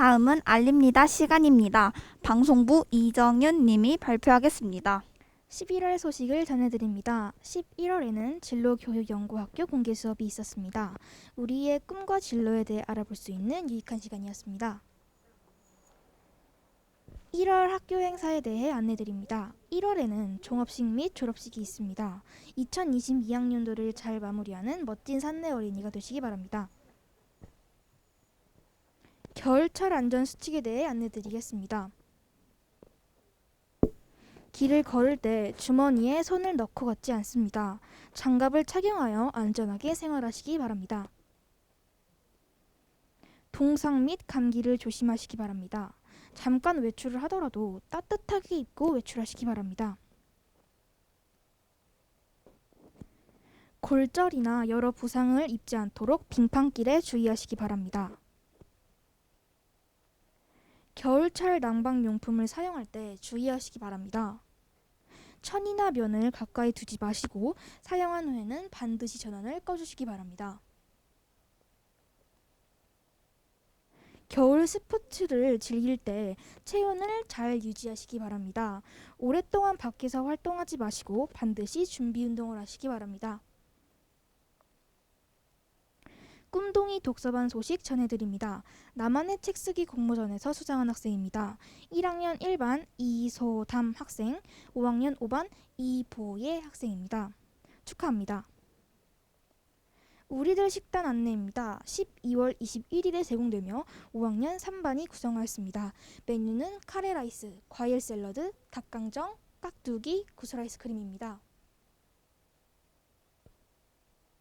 다음은 알립니다 시간입니다. 방송부 이정윤 님이 발표하겠습니다. 11월 소식을 전해드립니다. 11월에는 진로교육연구학교 공개 수업이 있었습니다. 우리의 꿈과 진로에 대해 알아볼 수 있는 유익한 시간이었습니다. 1월 학교 행사에 대해 안내드립니다. 1월에는 종업식 및 졸업식이 있습니다. 2022학년도를 잘 마무리하는 멋진 산내 어린이가 되시기 바랍니다. 겨울철 안전 수칙에 대해 안내드리겠습니다. 길을 걸을 때 주머니에 손을 넣고 걷지 않습니다. 장갑을 착용하여 안전하게 생활하시기 바랍니다. 동상 및 감기를 조심하시기 바랍니다. 잠깐 외출을 하더라도 따뜻하게 입고 외출하시기 바랍니다. 골절이나 여러 부상을 입지 않도록 빙판길에 주의하시기 바랍니다. 겨울철 난방 용품을 사용할 때 주의하시기 바랍니다. 천이나 면을 가까이 두지 마시고 사용한 후에는 반드시 전원을 꺼주시기 바랍니다. 겨울 스포츠를 즐길 때 체온을 잘 유지하시기 바랍니다. 오랫동안 밖에서 활동하지 마시고 반드시 준비 운동을 하시기 바랍니다. 꿈동이 독서반 소식 전해드립니다. 나만의 책 쓰기 공모전에서 수상한 학생입니다. 1학년 1반 이소담 학생, 5학년 5반 이보예 학생입니다. 축하합니다. 우리들 식단 안내입니다. 12월 21일에 제공되며 5학년 3반이 구성하였습니다. 메뉴는 카레라이스, 과일 샐러드, 닭강정, 깍두기, 구슬 아이스크림입니다.